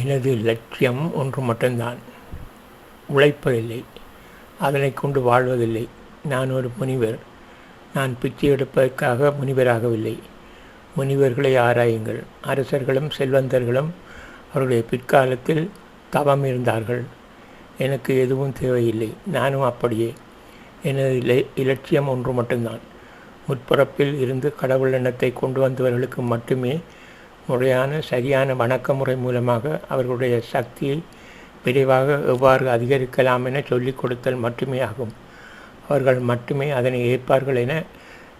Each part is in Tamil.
எனது லட்சியம் ஒன்று மட்டும்தான். உழைப்பதில்லை. அதனை கொண்டு வாழ்வதில்லை. நான் ஒரு முனிவர். நான் பிச்சை எடுப்பதற்காக முனிவராகவில்லை. முனிவர்களை ஆராயுங்கள். அரசர்களும் செல்வந்தர்களும் அவருடைய பிற்காலத்தில் தவம் இருந்தார்கள். எனக்கு எதுவும் தேவையில்லை. நானும் அப்படியே. எனது இலட்சியம் ஒன்று மட்டும்தான். முற்பரப்பில் இருந்து கடவுள் எண்ணத்தை கொண்டு வந்தவர்களுக்கு மட்டுமே முறையான சரியான வணக்க முறை மூலமாக அவர்களுடைய சக்தியை விரைவாக எவ்வாறு அதிகரிக்கலாம் என சொல்லிக் கொடுத்தல் மட்டுமே ஆகும் அவர்கள் மட்டுமே அதனை ஏற்பார்கள் என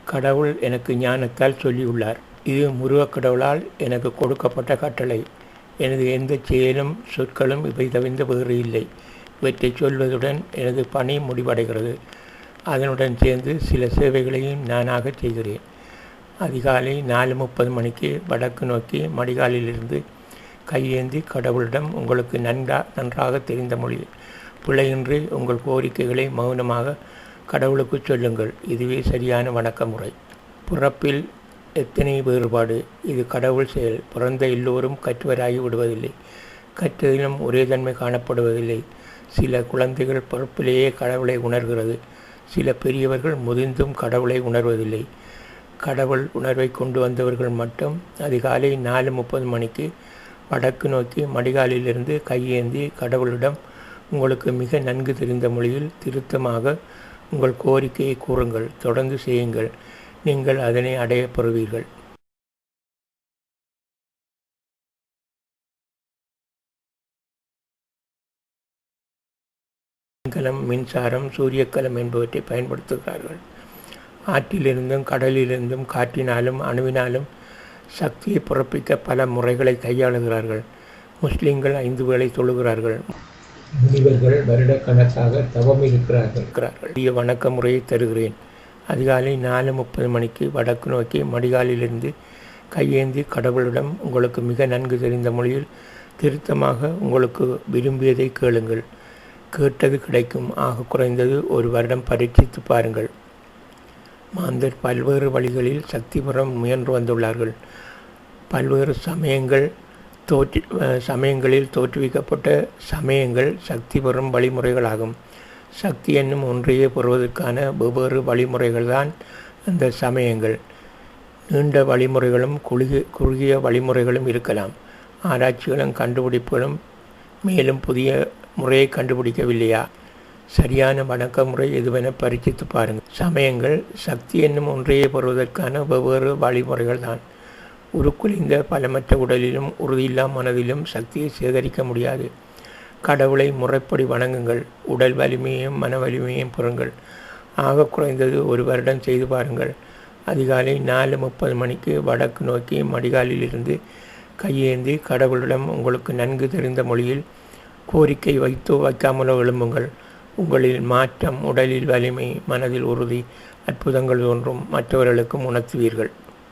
கடவுள் எனக்கு ஞானத்தால் சொல்லியுள்ளார். இது முருகக் கடவுளால் எனக்கு கொடுக்கப்பட்ட கட்டளை. எனது எந்த செயலும் சொற்களும் இவை தவிர்ந்த வேறு இல்லை. இவற்றை சொல்வதுடன் எனது பணி முடிவடைகிறது. அதனுடன் சேர்ந்து சில சேவைகளையும் நானாக செய்கிறேன். அதிகாலை நாலு முப்பது மணிக்கு வடக்கு நோக்கி மடிகாலிலிருந்து கையேந்தி கடவுளிடம் உங்களுக்கு நன்றா நன்றாக தெரிந்த மொழி. பிழையின்றி உங்கள் கோரிக்கைகளை மௌனமாக கடவுளுக்கு சொல்லுங்கள். இதுவே சரியான வணக்க முறை பிறப்பில் எத்தனை வேறுபாடு? இது கடவுள் செயல். பிறந்த எல்லோரும் கற்றுவராகி விடுவதில்லை. கற்றதிலும் ஒரே தன்மை காணப்படுவதில்லை. சில குழந்தைகள் பிறப்பிலேயே கடவுளை உணர்கிறது. சில பெரியவர்கள் முதிர்ந்தும் கடவுளை உணர்வதில்லை. கடவுள் உணர்வை கொண்டு வந்தவர்கள் மட்டும் அதிகாலை நாலு முப்பது மணிக்கு வடக்கு நோக்கி மடிகாலிலிருந்து கையேந்தி கடவுளிடம் உங்களுக்கு மிக நன்கு தெரிந்த மொழியில் திருத்தமாக உங்கள் கோரிக்கையை கூறுங்கள் தொடர்ந்து செய்யுங்கள். நீங்கள் அதனை அடையப் பெறுவீர்கள் மின்கலம் மின்சாரம் சூரியக்கலம் என்பவற்றை பயன்படுத்துகிறார்கள். ஆற்றிலிருந்தும் கடலிலிருந்தும் காற்றினாலும் அணுவினாலும் சக்தியை பிறப்பிக்க பல முறைகளை கையாளுகிறார்கள். முஸ்லிம்கள் ஐந்து வேளை தொழுகிறார்கள் முனிவர்கள் வருடக்கணக்காக தவம் இருக்கிறார்கள். புதிய வணக்க முறையை தருகிறேன். அதிகாலை நாலு முப்பது மணிக்கு வடக்கு நோக்கி மடிகாலிலிருந்து கையேந்தி கடவுளிடம் உங்களுக்கு மிக நன்கு தெரிந்த மொழியில் திருத்தமாக உங்களுக்கு விரும்பியதை கேளுங்கள். கேட்டது கிடைக்கும். ஆக குறைந்தது ஒரு வருடம் பரீட்சித்து பாருங்கள். மாந்தர் பல்வேறு வழிகளில் சக்தி பெற முயன்று வந்துள்ளார்கள். பல்வேறு சமயங்கள் தோற்று சமயங்களில் தோற்றுவிக்கப்பட்ட சமயங்கள் சக்தி பெறும் வழிமுறைகளாகும். சக்தி என்னும் ஒன்றையே பெறுவதற்கான வெவ்வேறு வழிமுறைகள் தான் அந்த சமயங்கள். நீண்ட வழிமுறைகளும் குறுகிய குறுகிய வழிமுறைகளும் இருக்கலாம். ஆராய்ச்சிகளும் கண்டுபிடிப்புகளும் மேலும் புதிய முறையை கண்டுபிடிக்கவில்லையா? சரியான வணக்க முறை எதுவென பரிசித்து பாருங்கள். சமயங்கள் சக்தி என்னும் ஒன்றையே பெறுவதற்கான வெவ்வேறு வழிமுறைகள் தான் உருக்குலைந்த பலமற்ற உடலிலும் உறுதியில்லா மனதிலும் சக்தியை சேகரிக்க முடியாது. கடவுளை முறைப்படி வணங்குங்கள். உடல் வலிமையையும் மன வலிமையையும் பெறுங்கள். ஆக குறைந்தது ஒரு வருடம் செய்து பாருங்கள். அதிகாலை நாலு முப்பது மணிக்கு வடக்கு நோக்கி மடிகாலிலிருந்து கையேந்தி கடவுளிடம் உங்களுக்கு நன்கு தெரிந்த மொழியில் கோரிக்கை வைத்தோ வைக்காமலோ எழும்புங்கள். உங்களில் மாற்றம் உடலில் வலிமை மனதில் உறுதி அற்புதங்கள் தோன்றும். மற்றவர்களுக்கும் உணர்த்துவீர்கள்.